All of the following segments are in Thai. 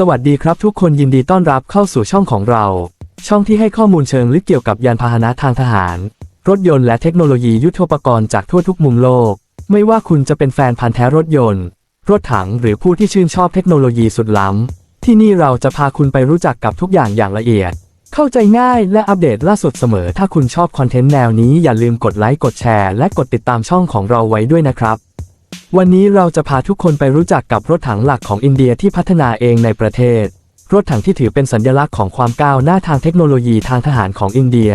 สวัสดีครับทุกคนยินดีต้อนรับเข้าสู่ช่องของเรา ช่องที่ให้ข้อมูลเชิงลึกเกี่ยวกับยานพาหนะทางทหาร รถยนต์และเทคโนโลยียุทโธปกรณ์จากทั่วทุกมุมโลก ไม่ว่าคุณจะเป็นแฟนพันธ์แท้รถยนต์ รถถังหรือผู้ที่ชื่นชอบเทคโนโลยีสุดล้ำ ที่นี่เราจะพาคุณไปรู้จักกับทุกอย่างอย่างละเอียด เข้าใจง่ายและอัปเดตล่าสุดเสมอ ถ้าคุณชอบคอนเทนต์แนวนี้อย่าลืมกดไลค์กดแชร์และกดติดตามช่องของเราไว้ด้วยนะครับ วันนี้เราจะพาทุกคนไปรู้จักกับรถถังหลักของอินเดียที่พัฒนาเองในประเทศ รถถังที่ถือเป็นสัญลักษณ์ของความก้าวหน้าทางเทคโนโลยีทางทหารของอินเดีย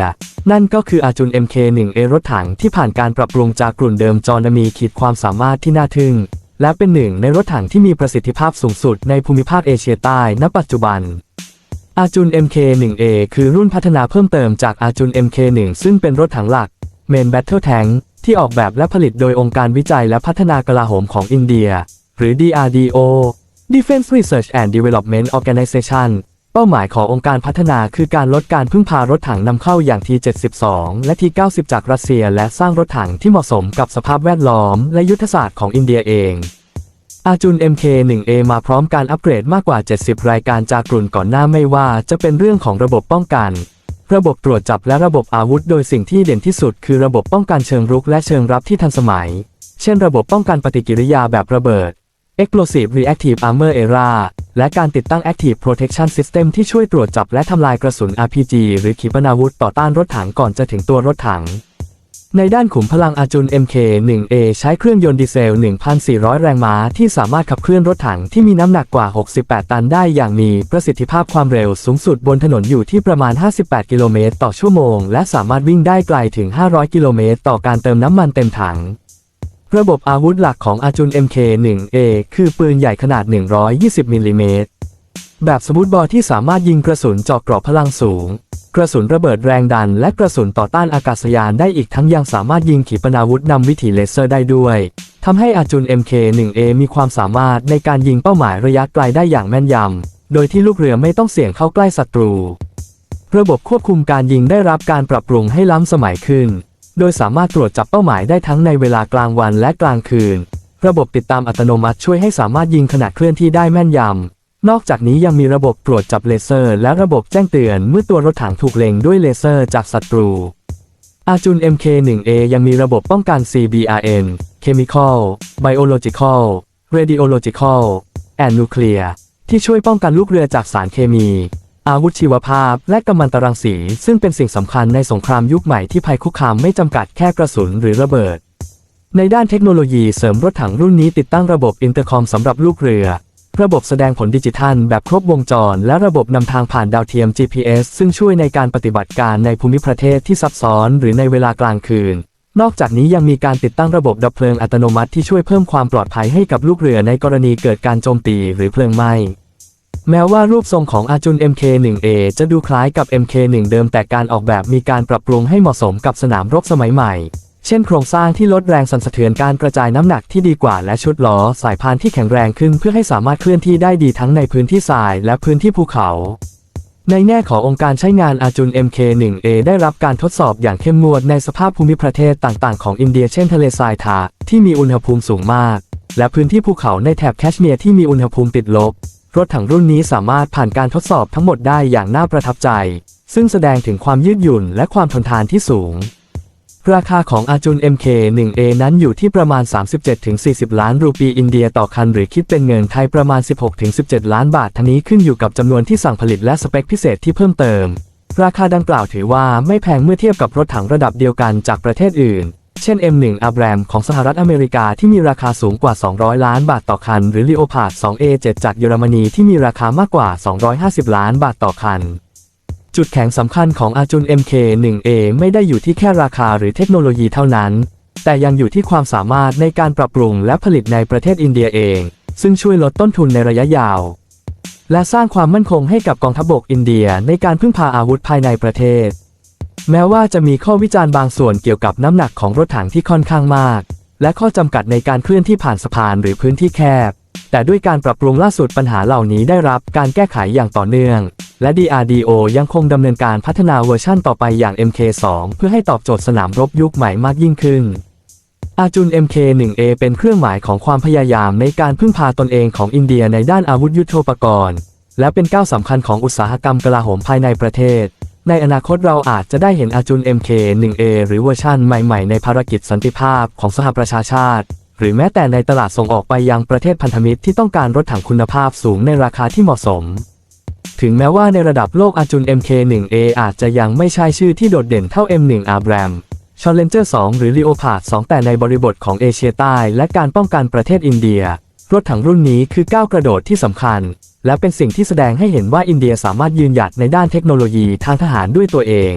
นั่นก็คืออาจุน MK1A รถถังที่ผ่านการปรับปรุงจากกลุ่นเดิมจอนามีขีดความสามารถที่น่าทึ่ง และเป็นหนึ่งในรถถังที่มีประสิทธิภาพสูงสุดในภูมิภาคเอเชียใต้ณปัจจุบันอาจุน MK1A คือรุ่นพัฒนาเพิ่มเติมจากอาจุน MK1 ซึ่งเป็นรถถังหลัก Main Battle Tank ที่ออกแบบและผลิตโดยองค์การวิจัยและพัฒนากลาโหมของอินเดีย หรือ DRDO Defense Research and Development Organization เป้าหมายขององค์การพัฒนาคือการลดการพึ่งพารถถังนำเข้าอย่าง T72 และ T90 จากรัสเซีย และสร้างรถถังที่เหมาะสมกับสภาพแวดล้อม และยุทธศาสตร์ของอินเดียเองอาจุน MK1A มาพร้อมการอัปเกรดมากกว่า 70 รายการจากกลุ่นก่อนหน้าไม่ว่าจะเป็นเรื่องของระบบป้องกัน ระบบตรวจจับและระบบอาวุธ โดยสิ่งที่เด่นที่สุดคือระบบป้องกันเชิงรุกและเชิงรับที่ทันสมัย เช่นระบบป้องกันปฏิกิริยาแบบระเบิด Explosive Reactive Armor Era และการติดตั้ง Active Protection System ที่ช่วยตรวจจับและทำลายกระสุน RPG หรือขีปนาวุธต่อต้านรถถังก่อนจะถึงตัวรถถัง ในด้านขุมพลังอาจุน MK1A ใช้เครื่องยนต์ดีเซล 1,400 แรงม้าที่สามารถขับเคลื่อนรถถังที่มีน้ำหนักกว่า 68 ตันได้อย่างมีประสิทธิภาพความเร็วสูงสุดบนถนนอยู่ที่ประมาณ 58 กิโลเมตรต่อชั่วโมง และสามารถวิ่งได้ไกลถึง 500 กิโลเมตรต่อการเติมน้ำมันเต็มถังระบบอาวุธหลักของอาจุน MK1A คือปืนใหญ่ขนาด 120 มิลลิเมตร แบบสมูทบอลที่สามารถยิงกระสุนเจาะกรอบพลังสูง กระสุนระเบิดแรงดัน และกระสุนต่อต้านอากาศยานได้อีกทั้งยังสามารถยิงขีปนาวุธนำวิถีเลเซอร์ได้ด้วยทำให้อาจุน MK1A มีความสามารถในการยิงเป้าหมายระยะไกลได้อย่างแม่นยำ โดยที่ลูกเรือไม่ต้องเสี่ยงเข้าใกล้ศัตรู ระบบควบคุมการยิงได้รับการปรับปรุงให้ล้ำสมัยขึ้น โดยสามารถตรวจจับเป้าหมายได้ทั้งในเวลากลางวันและกลางคืน ระบบติดตามอัตโนมัติช่วยให้สามารถยิงขณะเคลื่อนที่ได้แม่นยำ นอกจากนี้ยังมีระบบตรวจจับเลเซอร์ และระบบแจ้งเตือนเมื่อตัวรถถังถูกเล็งด้วยเลเซอร์จากศัตรู อาจุน MK1A ยังมีระบบป้องกัน CBRN Chemical Biological Radiological and Nuclear ที่ช่วยป้องกันลูกเรือจากสารเคมี อาวุธชีวภาพ และกัมมันตรังสี ซึ่งเป็นสิ่งสำคัญในสงครามยุคใหม่ที่ภัยคุกคามไม่จำกัดแค่กระสุนหรือระเบิด ในด้านเทคโนโลยีเสริมรถถังรุ่นนี้ติดตั้งระบบอินเตอร์คอมสำหรับลูกเรือ ระบบแสดงผลดิจิทัลแบบครบวงจร และระบบนำทางผ่านดาวเทียม GPS ซึ่งช่วยในการปฏิบัติการในภูมิประเทศที่ซับซ้อนหรือในเวลากลางคืน นอกจากนี้ยังมีการติดตั้งระบบดับเพลิงอัตโนมัติที่ช่วยเพิ่มความปลอดภัยให้กับลูกเรือในกรณีเกิดการโจมตีหรือเพลิงไหม้แม้ว่ารูปทรงของอาจุน MK1A จะดูคล้ายกับ MK1 เดิมแต่การออกแบบมีการปรับปรุงให้เหมาะสมกับสนามรบสมัยใหม่ เช่นโครงสร้างที่ลดแรงสั่นสะเทือนการกระจายน้ำหนักที่ดีกว่าและชุดล้อสายพานที่แข็งแรงขึ้นเพื่อให้สามารถเคลื่อนที่ได้ดีทั้งในพื้นที่ทรายและพื้นที่ภูเขา ในแง่ขององค์การใช้งานอาจุน MK1A ได้รับการทดสอบอย่างเข้มงวดในสภาพภูมิประเทศต่างๆ ของอินเดียเช่นทะเลทรายทาที่มีอุณหภูมิสูงมาก และพื้นที่ภูเขาในแถบแคชเมียร์ที่มีอุณหภูมิติดลบ รถถังรุ่นนี้สามารถผ่านการทดสอบทั้งหมดได้อย่างน่าประทับใจ ซึ่งแสดงถึงความยืดหยุ่นและความทนทานที่สูง ราคาของอาจุน MK1A นั้นอยู่ที่ประมาณ 37-40 ล้านรูปีอินเดียต่อคันหรือคิดเป็นเงินไทยประมาณ 16-17 ล้านบาททั้งนี้ขึ้นอยู่กับจำนวนที่สั่งผลิตและสเปคพิเศษที่เพิ่มเติม ราคาดังกล่าวถือว่าไม่แพงเมื่อเทียบกับรถถังระดับเดียวกันจากประเทศอื่น เช่น M1 Abram ของสหรัฐอเมริกาที่มีราคาสูงกว่า 200 ล้านบาทต่อคัน หรือ Leopard 2A7 จากเยอรมนีที่มีราคามากกว่า 250 ล้านบาทต่อคัน จุดแข็งสำคัญของอาจุน MK1A ไม่ได้อยู่ที่แค่ราคาหรือเทคโนโลยีเท่านั้น แต่ยังอยู่ที่ความสามารถในการปรับปรุงและผลิตในประเทศอินเดียเอง ซึ่งช่วยลดต้นทุนในระยะยาว และสร้างความมั่นคงให้กับกองทัพบกอินเดียในการพึ่งพาอาวุธภายในประเทศ แม้ว่าจะมีข้อวิจารณ์บางส่วนเกี่ยวกับน้ำหนักของรถถังที่ค่อนข้างมาก และข้อจำกัดในการเคลื่อนที่ผ่านสะพานหรือพื้นที่แคบ แต่ด้วยการปรับปรุงล่าสุดปัญหาเหล่านี้ได้รับการแก้ไขอย่างต่อเนื่อง และ DRDO ยังคงดำเนินการพัฒนาเวอร์ชั่นต่อไปอย่าง MK2 เพื่อให้ตอบโจทย์สนามรบยุคใหม่มากยิ่งขึ้นอาจุน MK1A เป็นเครื่องหมายของความพยายามในการพึ่งพาตนเองของอินเดียในด้านอาวุธยุโทโธปกรณ์ และเป็นก้าวสำคัญของอุตสาหกรรมกลาโหมภายในประเทศ ในอนาคตเราอาจจะได้เห็นอาจุน MK1A หรือเวอร์ชั่นใหม่ๆ ในภารกิจสันติภาพของสหประชาชาติ หรือแม้แต่ในตลาดส่งออกไปยังประเทศพันธมิตรที่ต้องการรถถังคุณภาพสูงในราคาที่เหมาะสม ถึงแม้ว่าในระดับโลกอาจุน MK1A อาจจะยังไม่ใช่ชื่อที่โดดเด่นเท่า M1 Abram Challenger 2 หรือ Leopard 2 แต่ในบริบทของเอเชียใต้และการป้องกันประเทศอินเดีย รถถังรุ่นนี้คือก้าวกระโดดที่สำคัญ และเป็นสิ่งที่แสดงให้เห็นว่าอินเดียสามารถยืนหยัดในด้านเทคโนโลยีทางทหารด้วยตัวเอง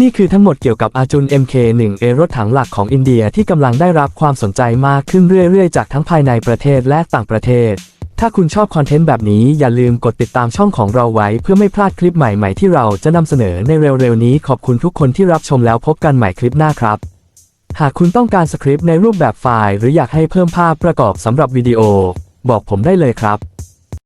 นี่คือทั้งหมดเกี่ยวกับอาจุน MK1A รถถังหลักของอินเดียที่กำลังได้รับความสนใจมากขึ้นเรื่อยๆ จากทั้งภายในประเทศและต่างประเทศ ถ้าคุณชอบคอนเทนต์แบบนี้อย่าลืมกดติดตามช่องของเราไว้ เพื่อไม่พลาดคลิปใหม่ๆที่เราจะนำเสนอในเร็วๆนี้ขอบคุณทุกคนที่รับชมแล้วพบกันใหม่คลิปหน้าครับ หากคุณต้องการสคริปต์ในรูปแบบไฟล์ หรืออยากให้เพิ่มภาพประกอบสำหรับวิดีโอ บอกผมได้เลยครับ